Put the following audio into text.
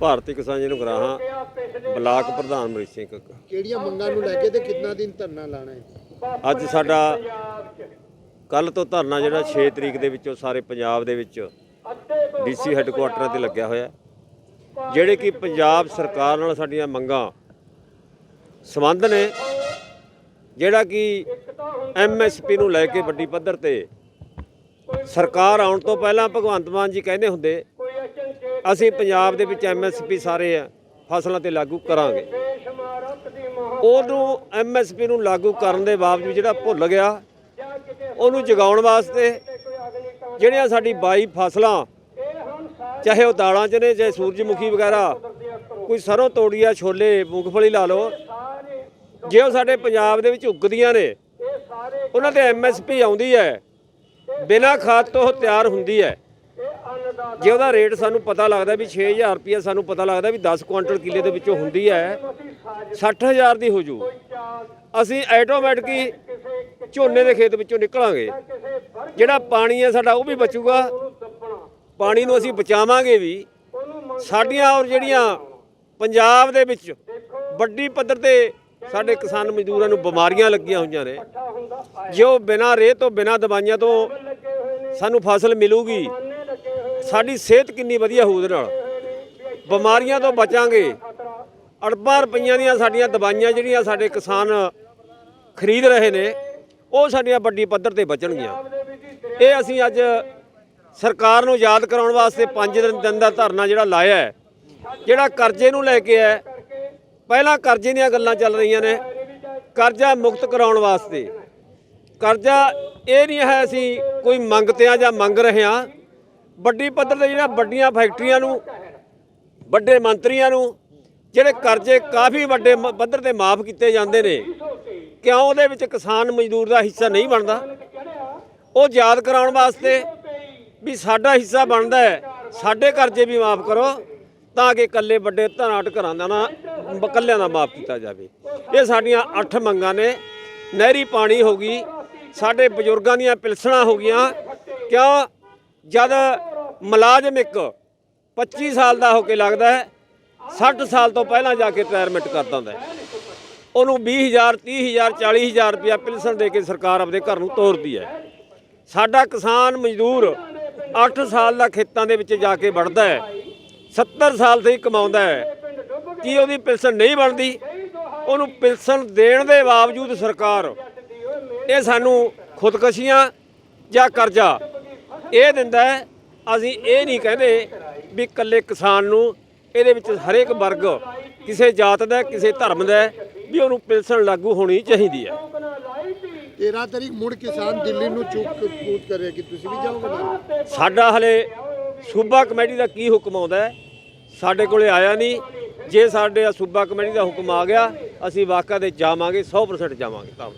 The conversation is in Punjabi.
ਭਾਰਤੀ ਕਿਸਾਨ ਜੀ ਨੂੰ ਗਰਾਹਾਂ ਬਲਾਕ ਪ੍ਰਧਾਨ ਮਰੀਤ ਸਿੰਘ ਕਿਹੜੀਆਂ ਮੰਗਾਂ ਨੂੰ ਲੈ ਕੇ ਤੇ ਕਿੰਨਾ ਦਿਨ ਧਰਨਾ ਲਾਣਾ ਹੈ? ਅੱਜ ਸਾਡਾ ਕੱਲ ਤੋਂ ਧਰਨਾ ਜਿਹੜਾ 6 ਤਰੀਕ ਦੇ ਵਿੱਚੋਂ ਸਾਰੇ ਪੰਜਾਬ ਦੇ ਵਿੱਚ ਡੀਸੀ ਹੈੱਡਕੁਆਟਰਾਂ ਤੇ ਲੱਗਿਆ ਹੋਇਆ। ਜਿਹੜੇ ਕਿ ਪੰਜਾਬ ਸਰਕਾਰ ਨਾਲ ਸਾਡੀਆਂ ਮੰਗਾਂ ਸੰਬੰਧ ਨੇ, ਜਿਹੜਾ ਕਿ ਐਮਐਸਪੀ ਨੂੰ ਲੈ ਕੇ ਵੱਡੀ ਪੱਧਰ ਤੇ ਸਰਕਾਰ ਆਉਣ ਤੋਂ ਪਹਿਲਾਂ ਭਗਵੰਤ ਮਾਨ ਜੀ ਕਹਿੰਦੇ ਹੁੰਦੇ, ਅਸੀਂ ਪੰਜਾਬ ਦੇ ਵਿੱਚ ਐਮਐਸਪੀ ਸਾਰੇ ਫਸਲਾਂ ਤੇ ਲਾਗੂ ਕਰਾਂਗੇ। ਉਹਨੂੰ ਐਮਐਸਪੀ ਨੂੰ ਲਾਗੂ ਕਰਨ ਦੇ ਬਾਵਜੂਦ ਜਿਹੜਾ ਭੁੱਲ ਗਿਆ, ਉਹਨੂੰ ਜਗਾਉਣ ਵਾਸਤੇ ਜਿਹੜੀਆਂ ਸਾਡੀ 22 ਫਸਲਾਂ ਚਾਹੇ ਉਹ ਦਾਲਾਂ 'ਚ ਨੇ, ਚਾਹੇ ਸੂਰਜਮੁਖੀ ਵਗੈਰਾ, ਕੋਈ ਸਰੋਂ ਤੋੜੀਆ, ਛੋਲੇ, ਮੂੰਗਫਲੀ ਲਾ ਲਓ। ਜੇ ਉਹ ਸਾਡੇ ਪੰਜਾਬ ਦੇ ਵਿੱਚ ਉੱਗਦੀਆਂ ਨੇ, ਉਹਨਾਂ ਤੇ ਐਮਐਸਪੀ ਆਉਂਦੀ ਹੈ। ਬਿਨਾਂ ਖਾਦ ਤੋਂ ਉਹ ਤਿਆਰ ਹੁੰਦੀ ਹੈ। ਜੇ ਉਹਦਾ ਰੇਟ ਸਾਨੂੰ ਪਤਾ ਲੱਗਦਾ ਵੀ 6000 ਰੁਪਏ ਸਾਨੂੰ ਪਤਾ ਲੱਗਦਾ ਵੀ 10 ਕੁਇੰਟਲ ਕਿੱਲੇ ਦੇ ਵਿੱਚੋਂ ਹੁੰਦੀ ਹੈ 60000 ਦੀ ਹੋ ਜੂ। ਅਸੀਂ ਆਟੋਮੈਟਿਕ ਹੀ ਝੋਨੇ ਦੇ ਖੇਤ ਵਿੱਚੋਂ ਨਿਕਲਾਂਗੇ। ਜਿਹੜਾ ਪਾਣੀ ਹੈ ਸਾਡਾ ਉਹ ਵੀ ਬਚੂਗਾ। ਪਾਣੀ ਨੂੰ ਅਸੀਂ ਬਚਾਵਾਂਗੇ ਵੀ। ਸਾਡੀਆਂ ਔਰ ਜਿਹੜੀਆਂ ਪੰਜਾਬ ਦੇ ਵਿੱਚ ਵੱਡੀ ਪੱਧਰ ਤੇ ਸਾਡੇ ਕਿਸਾਨ ਮਜ਼ਦੂਰਾਂ ਨੂੰ ਬਿਮਾਰੀਆਂ ਲੱਗੀਆਂ ਹੋਈਆਂ ਨੇ। ਜੋ ਬਿਨਾਂ ਰੇਹ ਤੋਂ, ਬਿਨਾਂ ਦਵਾਈਆਂ ਤੋਂ ਸਾਨੂੰ ਫਸਲ ਮਿਲੂਗੀ, ਸਾਡੀ ਸਿਹਤ ਕਿੰਨੀ ਵਧੀਆ ਹੋਊ ਉਹਦੇ ਨਾਲ। ਬਿਮਾਰੀਆਂ ਤੋਂ ਬਚਾਂਗੇ। ਅੜਬਾਂ ਰੁਪਈਆਂ ਦੀਆਂ ਸਾਡੀਆਂ ਦਵਾਈਆਂ ਜਿਹੜੀਆਂ ਸਾਡੇ ਕਿਸਾਨ ਖਰੀਦ ਰਹੇ ਨੇ, ਉਹ ਸਾਡੀਆਂ ਵੱਡੀ ਪੱਧਰ ਤੇ ਬਚਣਗੀਆਂ। ਇਹ ਅਸੀਂ ਅੱਜ ਸਰਕਾਰ ਨੂੰ ਯਾਦ ਕਰਾਉਣ ਵਾਸਤੇ 5 ਦਿਨ ਦਾ ਧਰਨਾ ਜਿਹੜਾ ਲਾਇਆ ਹੈ, ਜਿਹੜਾ ਕਰਜ਼ੇ ਨੂੰ ਲੈ ਕੇ ਹੈ, ਪਹਿਲਾਂ ਕਰਜ਼ੇ ਦੀਆਂ ਗੱਲਾਂ ਚੱਲ ਰਹੀਆਂ ਨੇ, ਕਰਜ਼ਾ ਮੁਕਤ ਕਰਾਉਣ ਵਾਸਤੇ। ਕਰਜ਼ਾ ਇਹ ਨਹੀਂ ਹੈ ਅਸੀਂ ਕੋਈ ਮੰਗਤੇ ਆ ਜਾਂ ਮੰਗ ਰਹੇ ਹਾਂ। ਵੱਡੀ ਪੱਧਰ ਤੇ ਜਿਹੜਾ ਵੱਡੀਆਂ ਫੈਕਟਰੀਆਂ ਨੂੰ, ਵੱਡੇ ਮੰਤਰੀਆਂ ਨੂੰ, ਜਿਹੜੇ ਕਰਜ਼ੇ ਕਾਫੀ ਵੱਡੇ ਮ- ਪੱਧਰ ਤੇ ਮਾਫ ਕੀਤੇ ਜਾਂਦੇ ਨੇ, ਕਿਉਂ ਉਹਦੇ ਵਿੱਚ ਕਿਸਾਨ ਮਜ਼ਦੂਰ ਦਾ ਹਿੱਸਾ ਨਹੀਂ ਬਣਦਾ? ਉਹ ਯਾਦ ਕਰਾਉਣ ਵਾਸਤੇ ਵੀ ਸਾਡਾ ਹਿੱਸਾ ਬਣਦਾ ਹੈ। ਸਾਡੇ ਕਰਜ਼ੇ ਵੀ ਮਾਫ ਕਰੋ ਤਾਂ ਕਿ ਇਕੱਲੇ ਵੱਡੇ ਧਨਾਟ ਘਰਾਂ ਦਾ ਨਾ, ਇਕੱਲਿਆਂ ਦਾ ਮਾਫ ਕੀਤਾ ਜਾਵੇ। ਇਹ ਸਾਡੀਆਂ ਅੱਠ ਮੰਗਾਂ ਨੇ। ਨਹਿਰੀ ਪਾਣੀ ਹੋ ਗਈ, ਸਾਡੇ ਬਜ਼ੁਰਗਾਂ ਦੀਆਂ ਪਿਲਸਣਾ ਹੋ ਗਈਆਂ। ਕਿਉਂ? ਜਦ ਮੁਲਾਜ਼ਮ ਇੱਕ 25 ਸਾਲ ਦਾ ਹੋ ਕੇ ਲੱਗਦਾ ਹੈ 60 ਸਾਲ ਤੋਂ ਪਹਿਲਾਂ ਜਾ ਕੇ ਰਿਟਾਇਰਮੈਂਟ ਕਰਦਾ ਹੁੰਦਾ ਹੈ। ਉਹਨੂੰ 20000 30000 40000 ਰੁਪਇਆ ਪਿਲਸਣ ਦੇ ਕੇ ਸਰਕਾਰ ਆਪਦੇ ਘਰ ਨੂੰ ਤੋਰਦੀ ਹੈ। ਸਾਡਾ ਕਿਸਾਨ ਮਜ਼ਦੂਰ 8 ਸਾਲ ਦਾ ਖੇਤਾਂ ਦੇ ਵਿੱਚ ਜਾ ਕੇ ਵੜਦਾ ਹੈ। 70 ਸਾਲ ਤੋਂ ਹੀ ਕਮਾਉਂਦਾ ਹੈ। ਕੀ ਉਹਦੀ ਪਿਲਸਣ ਨਹੀਂ ਬਣਦੀ? ਉਹਨੂੰ ਪਿਲਸਣ ਦੇਣ ਦੇ ਬਾਵਜੂਦ ਸਰਕਾਰ ਇਹ ਸਾਨੂੰ ਖੁਦਕਸ਼ੀਆਂ ਜਾਂ ਕਰਜ਼ਾ ਇਹ ਦਿੰਦਾ ਅਸੀਂ ਇਹ ਨਹੀਂ ਕਹਿੰਦੇ ਵੀ ਇਕੱਲੇ ਕਿਸਾਨ ਨੂੰ ਇਹਦੇ ਵਿੱਚ ਹਰੇਕ ਵਰਗ ਕਿਸੇ ਜਾਤ ਦਾ, ਕਿਸੇ ਧਰਮ ਦਾ ਵੀ ਉਹਨੂੰ ਪਿਲਸਣ ਲਾਗੂ ਹੋਣੀ ਚਾਹੀਦੀ ਹੈ। 13 ਤਰੀਕ ਮੁੜ ਕਿਸਾਨ ਦਿੱਲੀ ਨੂੰ ਚੁੱਕ ਕੂਦ ਕਰੇ ਕਿ ਤੁਸੀਂ ਵੀ ਜਾਓਗੇ ਨਾਲ ਸਾਡਾ ਹਲੇ ਸੂਬਾ ਕਮੇਟੀ ਦਾ ਕੀ ਹੁਕਮ ਆਉਂਦਾ ਹੈ? ਸਾਡੇ ਕੋਲੇ ਆਇਆ ਨਹੀਂ। ਜੇ ਸਾਡੇ ਸੂਬਾ ਕਮੇਟੀ ਦਾ ਹੁਕਮ ਆ ਗਿਆ, ਅਸੀਂ ਵਾਕਾ 'ਤੇ ਜਾਵਾਂਗੇ 100% ਜਾਵਾਂਗੇ। ਤਾਂ